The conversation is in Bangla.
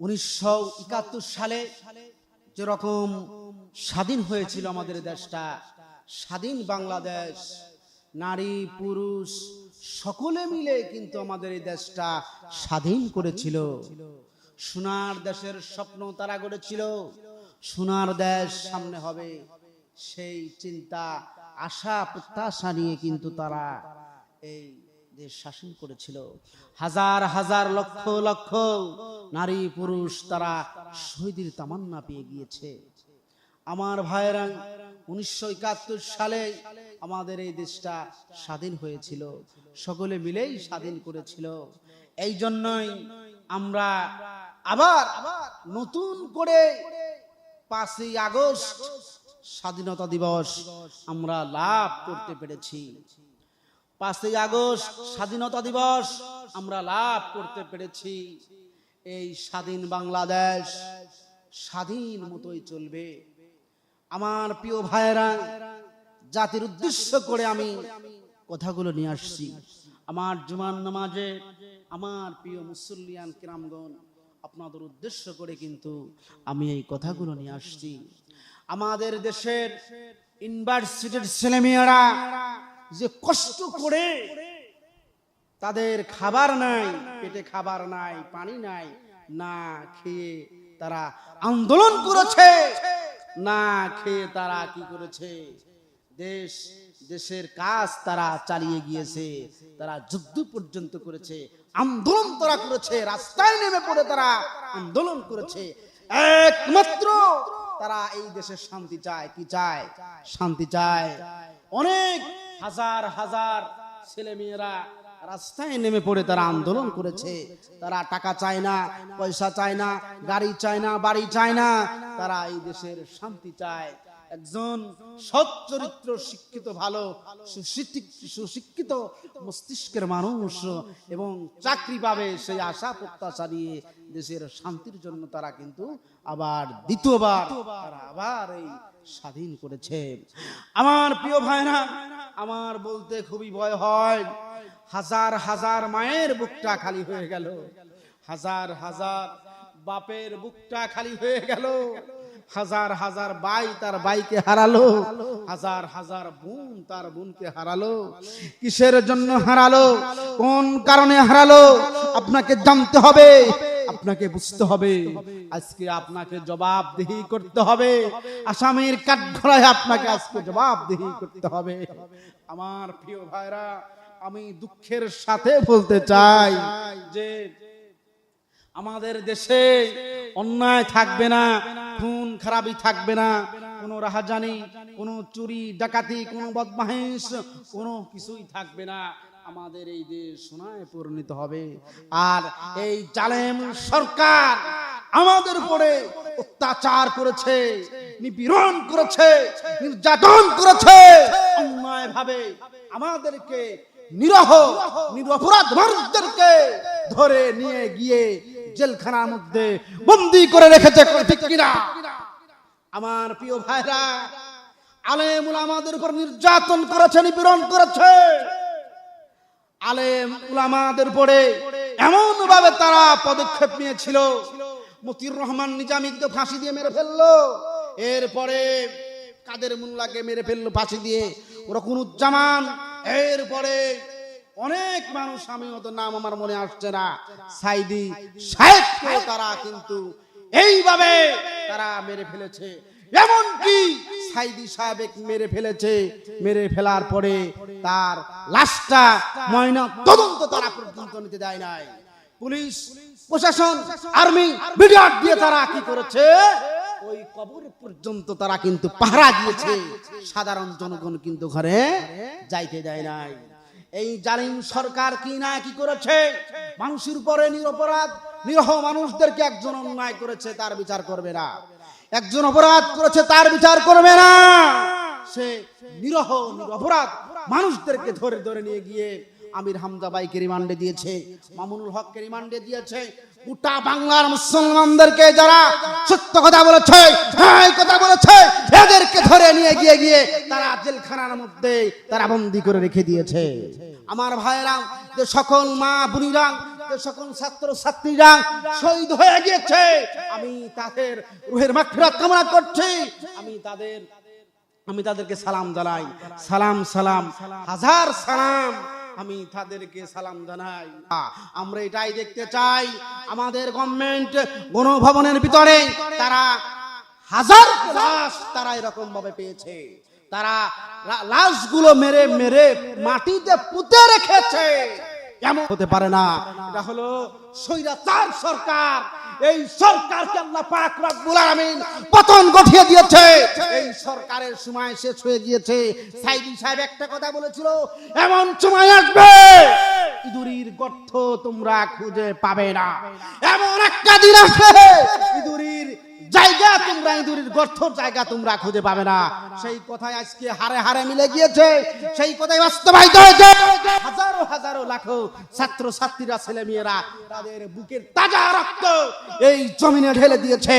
উনিশশো একাত্তর সালে যেরকম স্বাধীন হয়েছিল আমাদের দেশটা, স্বাধীন বাংলাদেশ, নারী, পুরুষ, সকলে মিলে কিন্তু আমাদের এই দেশটা স্বাধীন করেছিল। সোনার দেশের স্বপ্ন তারা গড়েছিল, সোনার দেশ সামনে হবে, সেই চিন্তা, আশা, প্রত্যাশা নিয়ে কিন্তু তারা এই দেশ শাসন করেছিল, হাজার হাজার লক্ষ লক্ষ নারী, পুরুষ তারা শহীদের তামান্না পেয়ে গিয়েছে। আমার ভাইয়েরা, উনিশশো সালে আমাদের এই দেশটা স্বাধীন হয়েছিল, সকলে মিলেই স্বাধীন করেছিল। এই জন্যই আমরা আবার নতুন করে পাঁচই আগস্ট স্বাধীনতা দিবস আমরা লাভ করতে পেরেছি। পাঁচই আগস্ট, স্বাধীনতা দিবস, আমরা লাভ করতে পেরেছি। এই স্বাধীন বাংলাদেশ স্বাধীন মতোই চলবে। আমার প্রিয় ভাইয়েরা, জাতির উদ্দেশ্য করে আমি কথাগুলো নিয়ে আসছি। আমার জুমান নামাজে আমার প্রিয় মুসল্লিয়ান কিরামগণ, আপনাদের উদ্দেশ্য করে কিন্তু আমি এই কথাগুলো নিয়ে আসছি। আমাদের দেশের ইউনিভার্সিটির ছেলেমেয়েরা যে কষ্ট করে তাদের খাবার নাই, পেটে খাবার নাই, পানি নাই, না খেয়ে তারা আন্দোলন করেছে, না খেয়ে তারা কি করেছে? দেশ, দেশের কাজ তারা চালিয়ে গিয়েছে, তারা যুদ্ধ পর্যন্ত করেছে, আন্দোলন তারা করেছে, রাস্তায় নেমে পড়ে তারা আন্দোলন করেছে। একমাত্র তারা এই দেশের শান্তি চায়, কি চায়? শান্তি চায়। অনেক হাজার হাজার ছেলে মেয়েরা রাস্তায় নেমে পড়ে তারা আন্দোলন করেছে। তারা টাকা চায় না, পয়সা চায় না, গাড়ি চায় না, বাড়ি চায় না। তারা এই দেশের শান্তি চায়। একজন সৎ চরিত্র, শিক্ষিত, ভালো, সুশিক্ষিত মস্তিষ্কের মানুষ এবং চাকরি পাবে সেই আশা, প্রত্যাশা নিয়ে দেশের শান্তির জন্য তারা কিন্তু আবার দ্বিতীয়বার আবার এই স্বাধীন করেছে। আমার প্রিয় ভাইরা আমার বলতে খুবই ভয় হয়। হাজার হাজার মায়ের বুকটা খালি হয়ে গেল। হাজার হাজার বাপের বুকটা খালি হয়ে গেল। হাজার হাজার বাই তার বাইকে হারালো। হাজার হাজার বোন তার বোনকে হারালো। কিসের জন্য হারালো? কোন কারণে হারালো? আপনাকে জানতে হবে। আপনাকে বুঝতে হবে। আজকে আপনাকে জবাবদিহি করতে হবে। আসামের কাঠগড়ায় আপনাকে আজকে জবাবদিহি করতে হবে। আমার প্রিয় ভাইরা, আমি দুঃখের সাথে বলতে চাই যে আমাদের দেশে অন্যায় থাকবে না, খুন খারাপই থাকবে না, কোনো রাহাজানি, কোনো চুরি ডাকাতি, কোনো বদমাহিস কোনো কিছুই থাকবে না। আমাদের এই দেশ সোনায় পরিণত হবে। আর এই জালেম সরকার আমাদের উপরে অত্যাচার করেছে, নিপীড়ন করেছে, নির্যাতন করেছে। অন্যায় ভাবে আমাদেরকে নিরহ, নিরপরাধ মানুষদেরকে ধরে নিয়ে গিয়ে জেলখানার মধ্যে বন্দি করে রেখেছে ঠিক কিনা? আমার প্রিয় ভাইরা আলেম আমাদের উপর নির্যাতন করেছে, নিপীড়ন করেছে। আলেম উলামাদের উপরে এমন ভাবে তারা পদক্ষেপ নিয়েছিল। মতিউর রহমান নিজামীকে ফাঁসি দিয়ে মেরে ফেলল। এরপরে কাদের মুল্লাকে মেরে ফেলল ফাঁসি দিয়ে? রকুনুজ্জামান। এরপরে অনেক মানুষ আমি অত নাম আমার মনে আসছে না। সাইদি সাহেবকে তারা কিন্তু এইভাবে তারা মেরে ফেলেছে। এমনকি সাইদি সাহেব মেরে ফেলেছে। মেরে ফেলার পরে তার লাশটা ময়না তদন্ত তারা পর্যন্ত নিতে দেয় নাই। পুলিশ, প্রশাসন, আর্মি, বিডিআর দিয়ে তারা কি করেছে? ওই কবর পর্যন্ত তারা কিন্তু পাহারা দিয়েছে। সাধারণ জনগণ কিন্তু ঘরে যাইতে দেয় নাই। এই জালিম সরকার কি না কি করেছে? মানুষের উপরে নিরপরাধ, নিরহ মানুষদেরকে একজন অন্যায় করেছে, তার বিচার করবে না। একজন অপরাধ করেছে, তার বিচার করবে না। সে নিরহ অপরাধ মানুষদেরকে ধরে ধরে নিয়ে গিয়ে আমির হামজা বাইকে রিমান্ডে দিয়েছে, মামুনুল হককে রিমান্ডে দিয়েছে। গোটা বাংলার মুসলমানদেরকে যারা সত্য কথা বলেছে কথা বলেছে, এদেরকে ধরে নিয়ে গিয়ে গিয়ে তারা জেলখানার মধ্যে তারা বন্দি করে রেখে দিয়েছে। আমার ভাইয়েরা সকল মা বুনিরা সকল ছাত্র ছাত্রীরা শহীদ হয়ে গিয়েছে। আমি তাদের রুহের মাগফিরাত কামনা করছি। আমি তাদের, আমি তাদেরকে সালাম জানাই। সালাম সালাম, হাজার সালাম আমি তাদেরকে সালাম জানাই। আমরা এটাই দেখতে চাই, আমাদের গভর্নমেন্ট গণভবনের ভিতরে তারা হাজার লাশ তারা এরকম ভাবে পেয়েছে। তারা লাশগুলো মেরে মেরে মাটিতে পুঁতে রেখেছে। এমন হতে পারে না। এটা হলো স্বৈরাচার সরকার। এই সরকারকে আল্লাহ পাক রব্বুল আলামিন পতন গঠিয়ে দিয়েছে। এই সরকারের সময় শেষ হয়ে গিয়েছে। সাইদি সাহেব একটা কথা বলেছিল, এমন সময় আসবে ইঁদুরির গর্ত তোমরা খুঁজে পাবে না। এমন একটা দিন আসবে। ইঁদুরির জায়গা তোমরা ইঁদুরির গর্থর জায়গা তোমরা খুঁজে পাবে না। সেই কথাই আজকে হারে হারে মিলে গিয়েছে। সেই কথাই বাস্তবায়িত হয়েছে। হাজারো হাজারো লাখো ছাত্র ছাত্রীরা ছেলে মেয়েরা তাদের বুকের তাজা রক্ত এই জমিনে ঢেলে দিয়েছে।